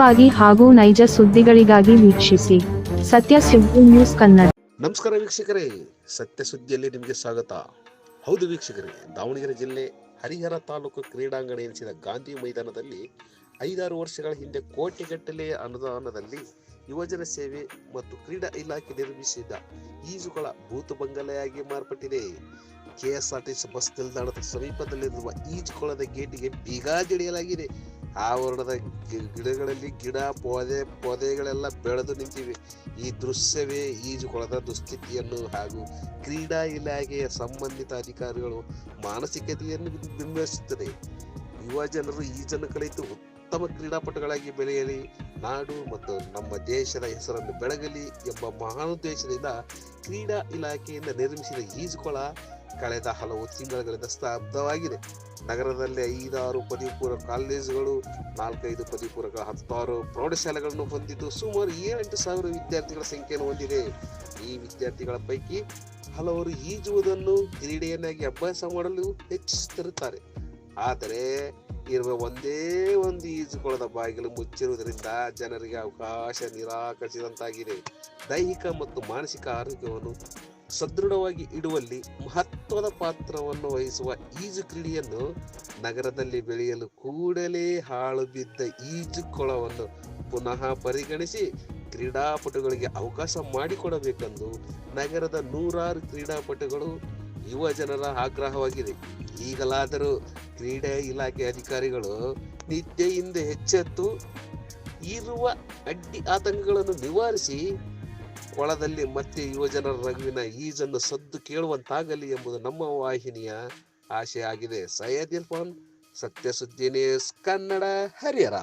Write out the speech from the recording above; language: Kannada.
ವಾಗಿ ಹಾಗೂ ನೈಜ ಸುದ್ದಿಗಳಿಗಾಗಿ ವೀಕ್ಷಿಸಿ ಸತ್ಯ ಸುದ್ದಿ ನ್ಯೂಸ್ ಕನ್ನಡ. ನಮಸ್ಕಾರ ವೀಕ್ಷಕರೇ, ಸತ್ಯ ಸುದ್ದಿಯಲ್ಲಿ ನಿಮಗೆ ಸ್ವಾಗತ. ಹೌದು ವೀಕ್ಷಕರೇ, ದಾವಣಗೆರೆ ಜಿಲ್ಲೆ ಹರಿಹರ ತಾಲೂಕು ಕ್ರೀಡಾಂಗಣ ಎನಿಸಿದ ಗಾಂಧಿ ಮೈದಾನದಲ್ಲಿ ಐದಾರು ವರ್ಷಗಳ ಹಿಂದೆ ಕೋಟಿಗಟ್ಟಲೆ ಅನುದಾನದಲ್ಲಿ ಯುವಜನ ಸೇವೆ ಮತ್ತು ಕ್ರೀಡಾ ಇಲಾಖೆ ನಿರ್ಮಿಸಿದ ಈಜುಗಳ ಭೂತು ಬಂಗಲೆಯಾಗಿ ಮಾರ್ಪಟ್ಟಿದೆ. ಕೆಎಸ್ಆರ್ಟಿಸಿ ಬಸ್ ನಿಲ್ದಾಣದ ಸಮೀಪದಲ್ಲಿರುವ ಈಜುಕೊಳದ ಗೇಟಿಗೆ ಬೀಗ ಜಡಿಯಲಾಗಿದೆ. ಆವರಣದ ಗಿಡಗಳಲ್ಲಿ ಗಿಡ, ಪೊದೆ, ಪೊದೆಗಳೆಲ್ಲ ಬೆಳೆದು ನಿಂತಿವೆ. ಈ ದೃಶ್ಯವೇ ಈಜುಕೊಳದ ದುಸ್ಥಿತಿಯನ್ನು ಹಾಗೂ ಕ್ರೀಡಾ ಇಲಾಖೆಯ ಸಂಬಂಧಿತ ಅಧಿಕಾರಿಗಳು ಮಾನಸಿಕತೆಯನ್ನು ಬಿಂಬಿಸುತ್ತದೆ. ಯುವ ಜನರು ಈಜನ್ನು ಕಲಿತು ಉತ್ತಮ ಕ್ರೀಡಾಪಟುಗಳಾಗಿ ಬೆಳೆಯಲಿ, ನಾಡು ಮತ್ತು ನಮ್ಮ ದೇಶದ ಹೆಸರನ್ನು ಬೆಳಗಲಿ ಎಂಬ ಮಹಾನುದ್ದೇಶದಿಂದ ಕ್ರೀಡಾ ಇಲಾಖೆಯಿಂದ ನಿರ್ಮಿಸಿದ ಈಜುಕೊಳ ಕಳೆದ ಹಲವು ತಿಂಗಳುಗಳಿಂದ ಸ್ತಬ್ಧವಾಗಿದೆ. ನಗರದಲ್ಲಿ ಐದಾರು ಪದವಿ ಪೂರ್ವ ಕಾಲೇಜುಗಳು, ನಾಲ್ಕೈದು ಪದವಿ ಪೂರ್ವ ಹತ್ತಾರು ಪ್ರೌಢಶಾಲೆಗಳನ್ನು ಹೊಂದಿದ್ದು ಸುಮಾರು ಏಳೆಂಟು ಸಾವಿರ ವಿದ್ಯಾರ್ಥಿಗಳ ಸಂಖ್ಯೆಯನ್ನು ಹೊಂದಿದೆ. ಈ ವಿದ್ಯಾರ್ಥಿಗಳ ಪೈಕಿ ಹಲವರು ಈಜುವುದನ್ನು ಕ್ರೀಡೆಯನ್ನಾಗಿ ಅಭ್ಯಾಸ ಮಾಡಲು ಹೆಚ್ಚಿಸುತ್ತಿರುತ್ತಾರೆ. ಆದರೆ, ಇರುವ ಒಂದೇ ಒಂದು ಈಜುಕೊಳದ ಬಾಗಿಲು ಮುಚ್ಚಿರುವುದರಿಂದ ಜನರಿಗೆ ಅವಕಾಶ ನಿರಾಕರಿಸಿದಂತಾಗಿದೆ. ದೈಹಿಕ ಮತ್ತು ಮಾನಸಿಕ ಆರೋಗ್ಯವನ್ನು ಸದೃಢವಾಗಿ ಇಡುವಲ್ಲಿ ಮಹತ್ವದ ಪಾತ್ರವನ್ನು ವಹಿಸುವ ಈಜು ಕ್ರೀಡೆಯನ್ನು ನಗರದಲ್ಲಿ ಬೆಳೆಯಲು ಕೂಡಲೇ ಹಾಳು ಬಿದ್ದ ಈಜು ಕೊಳವನ್ನು ಪುನಃ ಪರಿಗಣಿಸಿ ಕ್ರೀಡಾಪಟುಗಳಿಗೆ ಅವಕಾಶ ಮಾಡಿಕೊಡಬೇಕೆಂದು ನಗರದ ನೂರಾರು ಕ್ರೀಡಾಪಟುಗಳು ಯುವ ಜನರ ಆಗ್ರಹವಾಗಿದೆ. ಈಗಲಾದರೂ ಕ್ರೀಡೆ ಇಲಾಖೆ ಅಧಿಕಾರಿಗಳು ನಿದ್ದೆಯಿಂದ ಹೆಚ್ಚೆತ್ತು ಇರುವ ಅಡ್ಡಿ ಆತಂಕಗಳನ್ನು ನಿವಾರಿಸಿ ಕೊಳದಲ್ಲಿ ಮತ್ತೆ ಯುವಜನರ ರಘುವಿನ ಈಜನ್ನು ಸದ್ದು ಕೇಳುವಂತಾಗಲಿ ಎಂಬುದು ನಮ್ಮ ವಾಹಿನಿಯ ಆಶೆ ಆಗಿದೆ ಸೈಯದ್ ಇರ್ಫಾನ್, ಸತ್ಯ ಸುದ್ದಿ ಕನ್ನಡ ಹರಿಹರ.